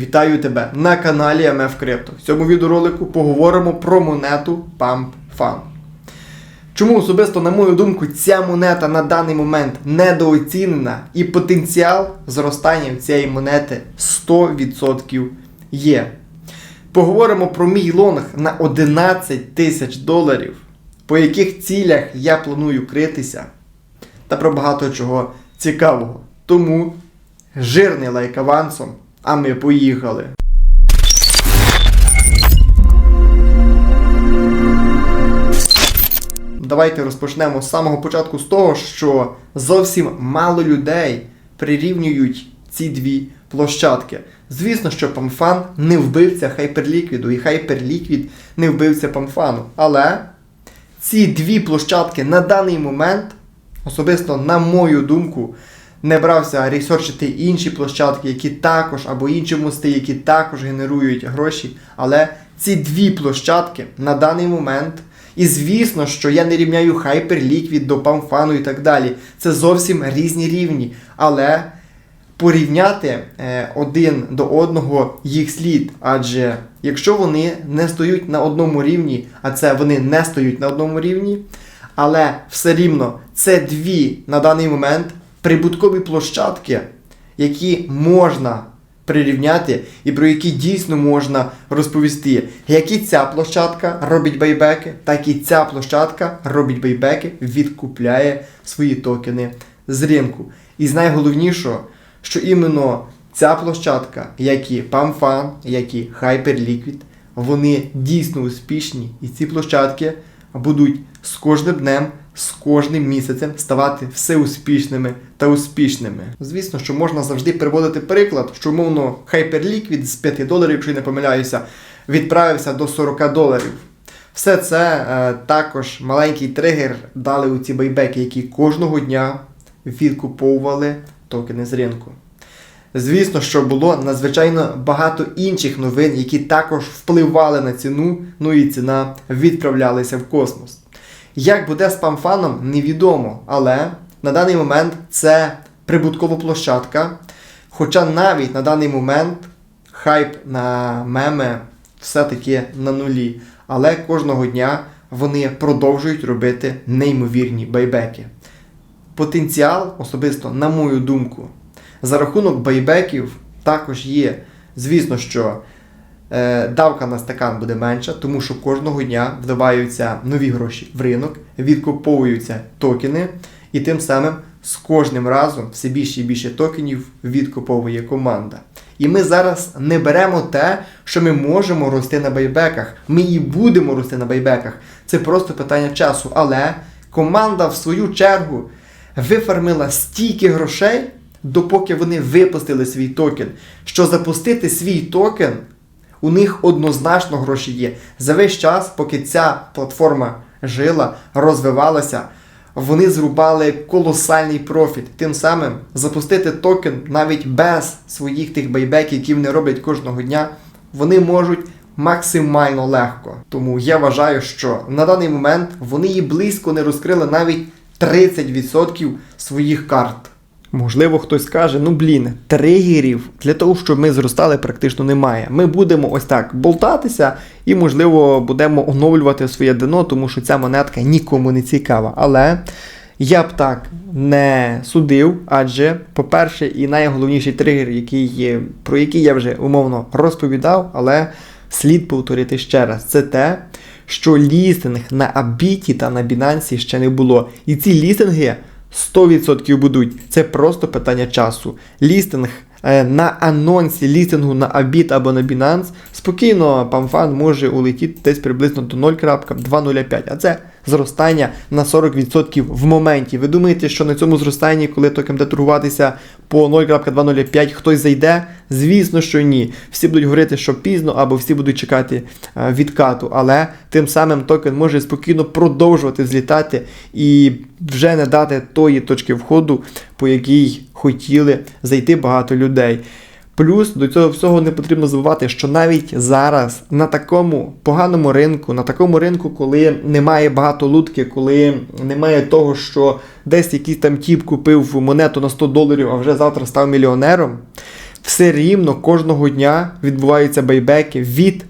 Вітаю тебе на каналі MF Crypto. В цьому відеоролику поговоримо про монету Pump Fun. Чому особисто, на мою думку, ця монета на даний момент недооцінена і потенціал зростання цієї монети 100% є. Поговоримо про мій лонг на 11 тисяч доларів, по яких цілях я планую критися, та про багато чого цікавого. Тому жирний лайк авансом, а ми поїхали. Давайте розпочнемо з самого початку з того, що зовсім мало людей прирівнюють ці дві площадки. Звісно, що Памфан не вбивця Хайперліквіду, і Хайперліквід не вбивця Памфану. Але ці дві площадки на даний момент, особисто на мою думку, не брався ресерчити інші площадки, які також, або інші мости, які також генерують гроші. Але ці дві площадки на даний момент. І звісно, що я не рівняю Hyperliquid до Памфану і так далі. Це зовсім різні рівні. Але порівняти е, один до одного їх слід. Адже якщо вони не стоять на одному рівні, а це вони не стоять на одному рівні, але все рівно це дві на даний момент прибуткові площадки, які можна прирівняти і про які дійсно можна розповісти. Як і ця площадка робить байбеки, так і ця площадка робить байбеки, відкупляє свої токени з ринку. І з найголовнішого, що іменно ця площадка, як і PAMFAN, як і Hyperliquid, вони дійсно успішні, і ці площадки будуть з кожним днем, з кожним місяцем ставати все успішними та успішними. Звісно, що можна завжди приводити приклад, що умовно Hyperliquid з 5 доларів, якщо я не помиляюся, відправився до 40 доларів. Все це е, також маленький тригер дали у ці байбеки, які кожного дня відкуповували токени з ринку. Звісно, що було надзвичайно багато інших новин, які також впливали на ціну, ну і ціна відправлялася в космос. Як буде з памфаном, невідомо, але на даний момент це прибуткова площадка. Хоча навіть на даний момент хайп на меми все-таки на нулі. Але кожного дня вони продовжують робити неймовірні байбеки. Потенціал, особисто, на мою думку, за рахунок байбеків також є. Звісно, що е, давка на стакан буде менша, тому що кожного дня вдаваються нові гроші в ринок, відкуповуються токени, і тим самим з кожним разом все більше і більше токенів відкуповує команда. І ми зараз не беремо те, що ми можемо рости на байбеках. Ми і будемо рости на байбеках. Це просто питання часу. Але команда, в свою чергу, вифармила стільки грошей, допоки вони випустили свій токен. Що запустити свій токен, у них однозначно гроші є. За весь час, поки ця платформа жила, розвивалася, вони зрубали колосальний профіт. Тим самим запустити токен навіть без своїх тих байбеків, які вони роблять кожного дня, вони можуть максимально легко. Тому я вважаю, що на даний момент вони і близько не розкрили навіть 30% своїх карт. Можливо, хтось скаже, ну блін, тригерів для того, щоб ми зростали, практично немає. Ми будемо ось так болтатися і, можливо, будемо оновлювати своє дно, тому що ця монетка нікому не цікава. Але я б так не судив, адже, по-перше, і найголовніший тригер, який є, про який я вже умовно розповідав, але слід повторити ще раз, це те, що лістинг на Абіті та на Binance ще не було. І ці лістинги 100% будуть. Це просто питання часу. Лістинг е, на анонсі лістингу на Abit або на Binance спокійно памфан може улетіти десь приблизно до 0.205. А це зростання на 40% в моменті. Ви думаєте, що на цьому зростанні, коли токен буде торгуватися по 0.205, хтось зайде? Звісно, що ні. Всі будуть говорити, що пізно, або всі будуть чекати е, відкату. Але тим самим токен може спокійно продовжувати злітати і вже не дати тої точки входу, по якій хотіли зайти багато людей. Плюс до цього всього не потрібно забувати, що навіть зараз на такому поганому ринку, на такому ринку, коли немає багато лутки, коли немає того, що десь якийсь там тіп купив монету на 100 доларів, а вже завтра став мільйонером, все рівно кожного дня відбуваються байбеки від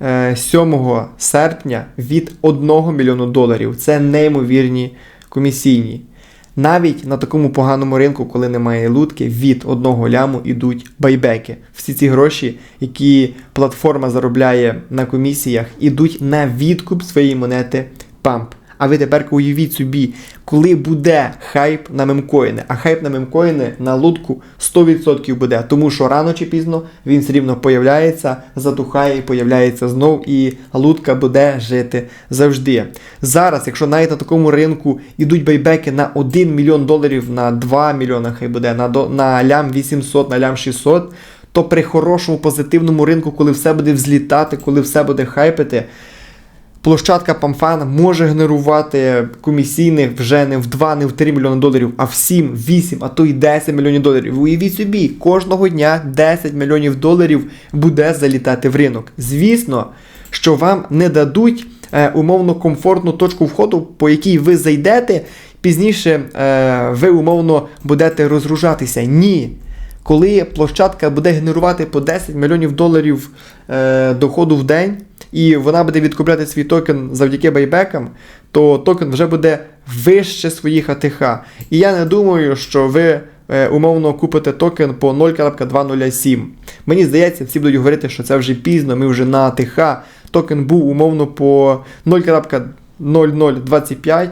е, 7 серпня від 1 мільйону доларів. Це неймовірні комісійні. Навіть на такому поганому ринку, коли немає лутки, від одного ляму йдуть байбеки. Всі ці гроші, які платформа заробляє на комісіях, ідуть на відкуп своєї монети PAMP. А ви тепер уявіть собі, коли буде хайп на мемкоїни, а хайп на мемкоїни на лутку 100% буде, тому що рано чи пізно він все рівно появляється, затухає і появляється знов, і лутка буде жити завжди. Зараз, якщо навіть на такому ринку йдуть байбеки на 1 мільйон доларів, на 2 мільйона, хай буде, на, до, на лям 800, на лям 600, то при хорошому позитивному ринку, коли все буде взлітати, коли все буде хайпити. Площадка Памфан може генерувати комісійних вже не в 2, не в 3 мільйони доларів, а в 7, 8, а то й 10 мільйонів доларів. Уявіть собі, кожного дня 10 мільйонів доларів буде залітати в ринок. Звісно, що вам не дадуть е, умовно комфортну точку входу, по якій ви зайдете, пізніше е, ви умовно будете розгружатися. Ні. Коли площадка буде генерувати по 10 мільйонів доларів е, доходу в день, і вона буде відкупляти свій токен завдяки байбекам, то токен вже буде вище своїх АТХ. І я не думаю, що ви е, умовно купите токен по 0.207. Мені здається, всі будуть говорити, що це вже пізно, ми вже на АТХ. Токен був умовно по 0.0025,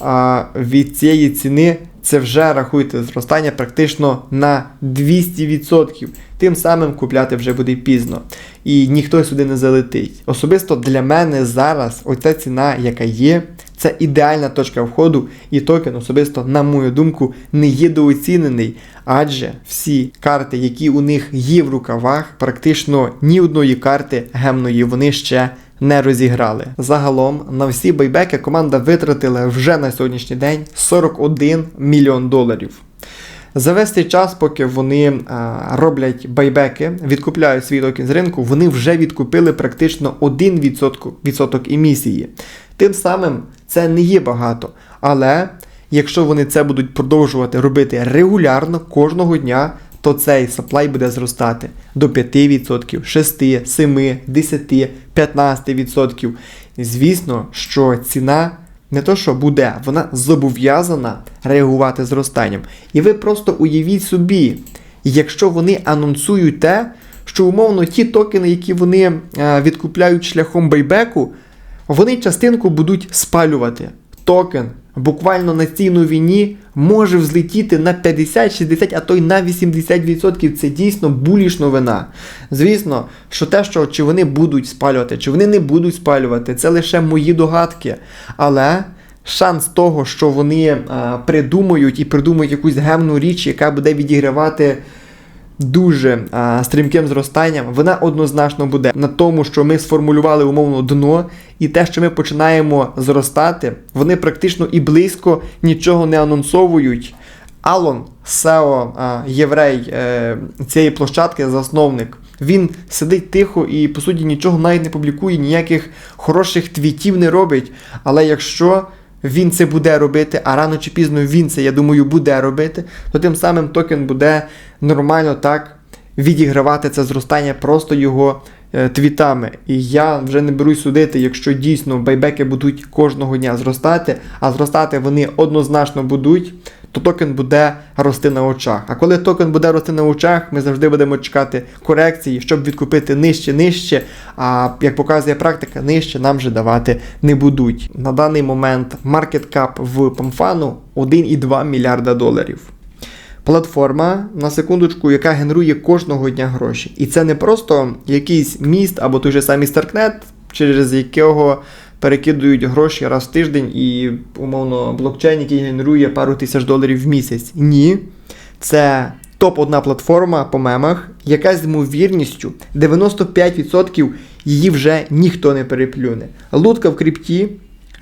а від цієї ціни це вже рахуйте зростання практично на 200%. Тим самим купляти вже буде пізно. І ніхто сюди не залетить. Особисто для мене зараз оця ціна, яка є, це ідеальна точка входу, і токен особисто, на мою думку, не є дооцінений, адже всі карти, які у них є в рукавах, практично ні одної карти гемної вони ще не розіграли. Загалом на всі байбеки команда витратила вже на сьогоднішній день 41 мільйон доларів. Весь час, поки вони а, роблять байбеки, відкупляють свій токен з ринку, вони вже відкупили практично 1% відсоток емісії. Тим самим це не є багато. Але якщо вони це будуть продовжувати робити регулярно кожного дня, то цей саплай буде зростати до 5%, 6, 7, 10, 15%. Звісно, що ціна не то, що буде, вона зобов'язана реагувати зростанням. І ви просто уявіть собі, якщо вони анонсують те, що умовно ті токени, які вони е, відкупляють шляхом байбеку, вони частинку будуть спалювати. Токен буквально на цій новині може взлетіти на 50, 60, а то й на 80%. Це дійсно буліш новина. Звісно, що те, що чи вони будуть спалювати, чи вони не будуть спалювати, це лише мої догадки. Але шанс того, що вони а, придумають і придумають якусь гемну річ, яка буде відігравати. Дуже а, стрімким зростанням, вона однозначно буде на тому, що ми сформулювали умовно дно, і те, що ми починаємо зростати, вони практично і близько нічого не анонсовують. Алон, SEO, єврей е, цієї площадки, засновник, він сидить тихо і, по суті, нічого навіть не публікує, ніяких хороших твітів не робить. Але якщо він це буде робити, а рано чи пізно він це, я думаю, буде робити, то тим самим токен буде нормально так відігравати це зростання просто його е, твітами. І я вже не берусь судити, якщо дійсно байбеки будуть кожного дня зростати, а зростати вони однозначно будуть, то токен буде рости на очах. А коли токен буде рости на очах, ми завжди будемо чекати корекції, щоб відкупити нижче, нижче. А як показує практика, нижче нам вже давати не будуть. На даний момент маркеткап в Памфану 1,2 мільярда доларів. Платформа, на секундочку, яка генерує кожного дня гроші. І це не просто якийсь міст або той же самий Старкнет, через якого перекидують гроші раз в тиждень і, умовно, блокчейн, який генерує пару тисяч доларів в місяць. Ні. Це топ-одна платформа по мемах, яка з ймовірністю 95% її вже ніхто не переплюне. Лутка в крипті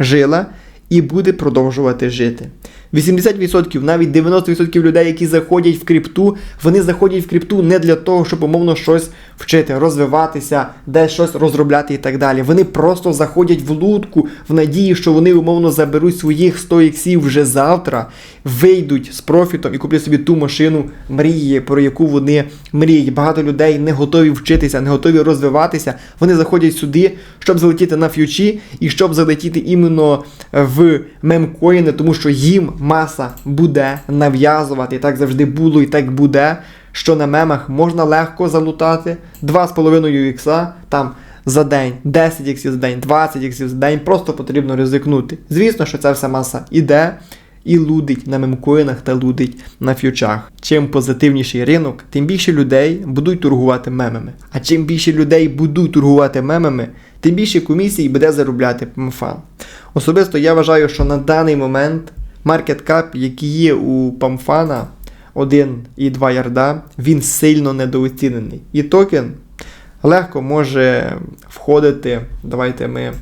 жила і буде продовжувати жити. 80%, навіть 90% людей, які заходять в крипту, вони заходять в крипту не для того, щоб умовно щось вчити, розвиватися, десь щось розробляти і так далі. Вони просто заходять в лутку в надії, що вони умовно заберуть своїх 100 іксів вже завтра, вийдуть з профітом і куплять собі ту машину мрії, про яку вони мріють. Багато людей не готові вчитися, не готові розвиватися. Вони заходять сюди, щоб залетіти на ф'ючі і щоб залетіти іменно в мемкоїни, тому що їм маса буде нав'язувати. І так завжди було, і так буде. Що на мемах можна легко залутати 2,5 ікса там за день, 10 іксів за день, 20 іксів за день, просто потрібно ризикнути. Звісно, що ця вся маса іде і лудить на мемкоїнах та лудить на ф'ючах. Чим позитивніший ринок, тим більше людей будуть торгувати мемами. А чим більше людей будуть торгувати мемами, тим більше комісій буде заробляти PAMFAN. Особисто я вважаю, що на даний момент market cap, який є у PAMFAN, 1,2 ярда, він сильно недооцінений. І токен легко може входити, давайте ми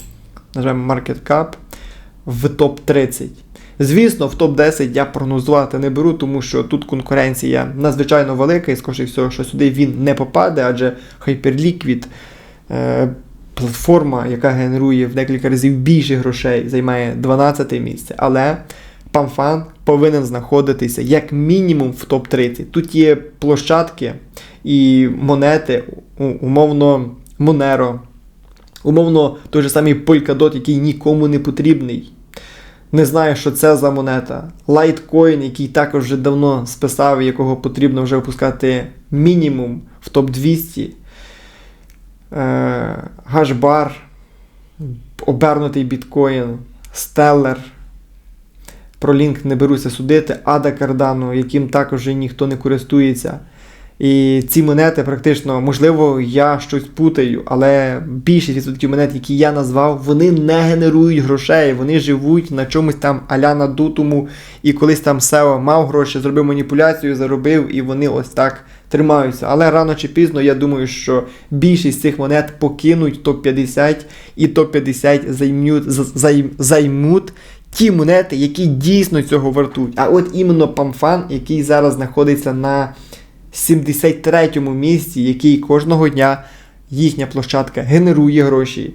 нажмемо market cap в топ-30. Звісно, в топ-10 я прогнозувати не беру, тому що тут конкуренція надзвичайно велика, і скоріше всього, що сюди він не попаде, адже Hyperliquid, е, платформа, яка генерує в декілька разів більше грошей, займає 12 місце. Але PAMFAN повинен знаходитися як мінімум в топ-30. Тут є площадки і монети, умовно, Monero, умовно, той же самий Polkadot, який нікому не потрібний. Не знаю, що це за монета. Litecoin, який також вже давно списав, якого потрібно вже випускати мінімум в топ-200. Е, Гашбар, обернутий біткоін, Stellar. Про лінк не беруся судити, Ада Cardano, яким також ніхто не користується. І ці монети практично, можливо, я щось путаю, але більшість відсотків монет, які я назвав, вони не генерують грошей, вони живуть на чомусь там аля надутому, і колись там SEO мав гроші, зробив маніпуляцію, заробив, і вони ось так тримаються. Але рано чи пізно я думаю, що більшість цих монет покинуть топ-50 і топ-50 займуть, займ- займуть ті монети, які дійсно цього вартують. А от іменно PAMFAN, який зараз знаходиться на 73-му місці, який кожного дня їхня площадка генерує гроші.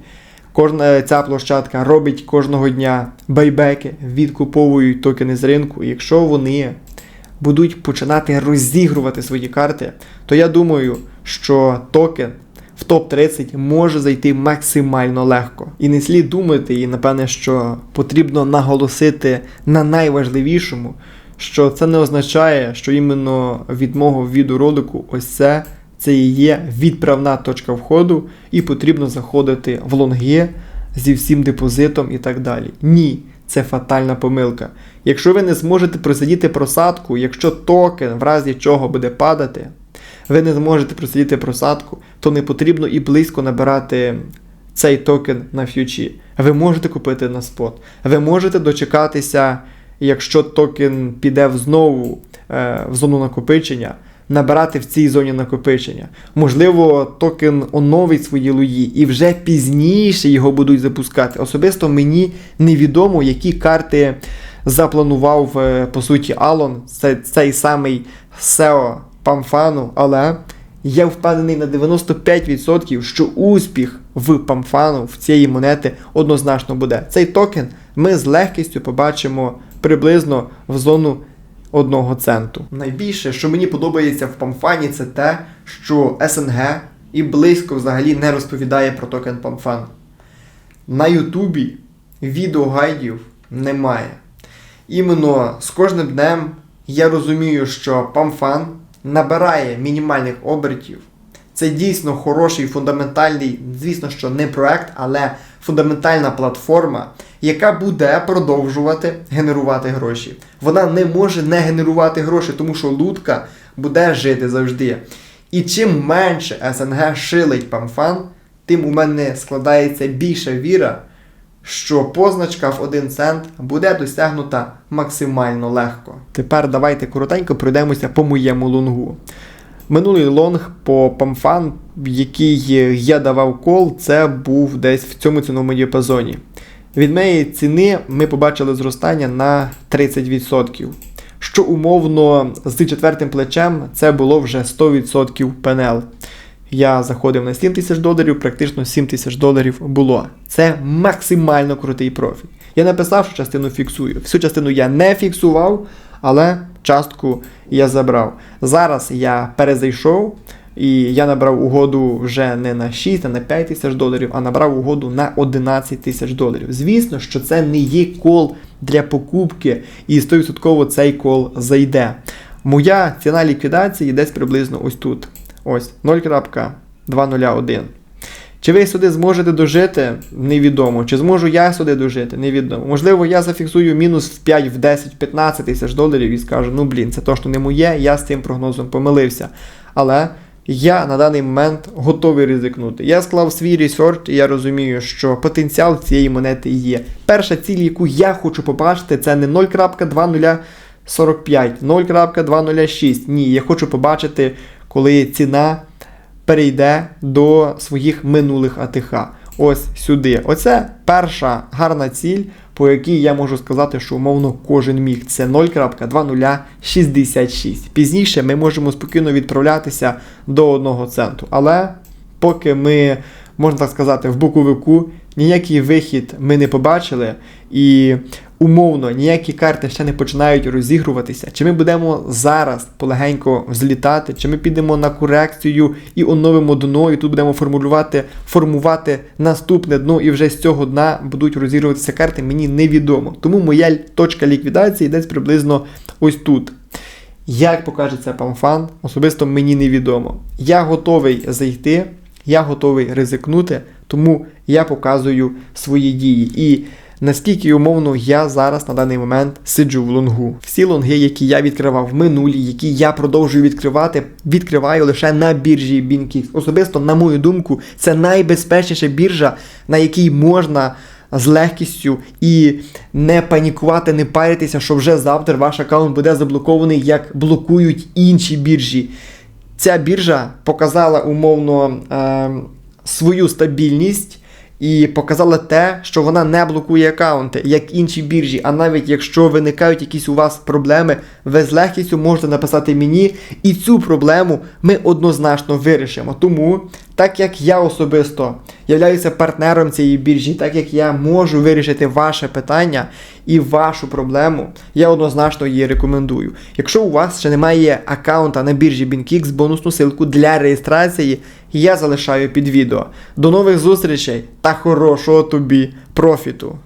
Кожна ця площадка робить кожного дня байбеки, відкуповують токени з ринку. І якщо вони будуть починати розігрувати свої карти, то я думаю, що токен в топ-30 може зайти максимально легко. І не слід думати, і напевне, що потрібно наголосити на найважливішому, що це не означає, що іменно від мого відеоролику ось це, це і є відправна точка входу, і потрібно заходити в лонги зі всім депозитом і так далі. Ні, це фатальна помилка. Якщо ви не зможете просидіти просадку, якщо токен в разі чого буде падати, ви не зможете просидіти просадку, то не потрібно і близько набирати цей токен на ф'ючі. Ви можете купити на спот. Ви можете дочекатися, якщо токен піде в знову е, в зону накопичення, набирати в цій зоні накопичення. Можливо, токен оновить свої луї і вже пізніше його будуть запускати. Особисто мені невідомо, які карти запланував е, по суті Алон, це цей самий SEO Памфану, але я впевнений на 95%, що успіх в Памфану в цієї монети однозначно буде. Цей токен ми з легкістю побачимо приблизно в зону одного центу. Найбільше, що мені подобається в Памфані, це те, що СНГ і близько взагалі не розповідає про токен Памфан. На Ютубі відеогайдів немає. Іменно з кожним днем я розумію, що Памфан набирає мінімальних обертів. Це дійсно хороший фундаментальний, звісно, що не проект, але фундаментальна платформа, яка буде продовжувати генерувати гроші. Вона не може не генерувати гроші, тому що лутка буде жити завжди. І чим менше СНГ шилить памфан, тим у мене складається більша віра, що позначка в 1 цент буде досягнута максимально легко. Тепер давайте коротенько пройдемося по моєму лонгу. Минулий лонг по памфан, який я давав кол, це був десь в цьому ціновому діапазоні. від моєї ціни ми побачили зростання на 30%. Що умовно з четвертим плечем це було вже 100% ПНЛ. Я заходив на 7 тисяч доларів, практично 7 тисяч доларів було. Це максимально крутий профіт. Я написав, що частину фіксую. Всю частину я не фіксував, але частку я забрав. Зараз я перезайшов. І я набрав угоду вже не на 6, а на 5 тисяч доларів, а набрав угоду на 11 тисяч доларів. Звісно, що це не є кол для покупки, і 100% цей кол зайде. Моя ціна ліквідації десь приблизно ось тут. Ось 0.201. Чи ви сюди зможете дожити? Невідомо. Чи зможу я сюди дожити? Невідомо. Можливо, я зафіксую мінус в 5, в 10, 15 тисяч доларів і скажу, ну блін, це точно не моє, я з цим прогнозом помилився. Але я на даний момент готовий ризикнути. Я склав свій ресерч, і я розумію, що потенціал цієї монети є. Перша ціль, яку я хочу побачити, це не 0.2045, 0.206. Ні, я хочу побачити, коли ціна перейде до своїх минулих АТХ. Ось сюди. Оце перша гарна ціль, по якій я можу сказати, що умовно кожен міг. Це 0.2066. Пізніше ми можемо спокійно відправлятися до 1 центу. Але поки ми, можна так сказати, в боковику ніякий вихід ми не побачили, і умовно ніякі карти ще не починають розігруватися. Чи ми будемо зараз полегенько взлітати, чи ми підемо на корекцію і оновимо дно, і тут будемо формулювати, формувати наступне дно, і вже з цього дна будуть розігруватися карти, мені невідомо. Тому моя точка ліквідації десь приблизно ось тут. Як покаже це памфан, особисто мені невідомо. Я готовий зайти, я готовий ризикнути, тому я показую свої дії. І наскільки умовно я зараз на даний момент сиджу в лонгу. Всі лонги, які я відкривав в минулі, які я продовжую відкривати, відкриваю лише на біржі BinKix. Особисто, на мою думку, це найбезпечніша біржа, на якій можна. З легкістю і не панікувати, не паритися, що вже завтра ваш аккаунт буде заблокований, як блокують інші біржі. Ця біржа показала умовно е, свою стабільність і показала те, що вона не блокує аккаунти, як інші біржі. А навіть якщо виникають якісь у вас проблеми, ви з легкістю можете написати мені, і цю проблему ми однозначно вирішимо. Тому, так як я особисто являюся партнером цієї біржі, так як я можу вирішити ваше питання і вашу проблему, я однозначно її рекомендую. Якщо у вас ще немає аккаунта на біржі BinKix, бонусну силку для реєстрації я залишаю під відео. До нових зустрічей та хорошого тобі профіту!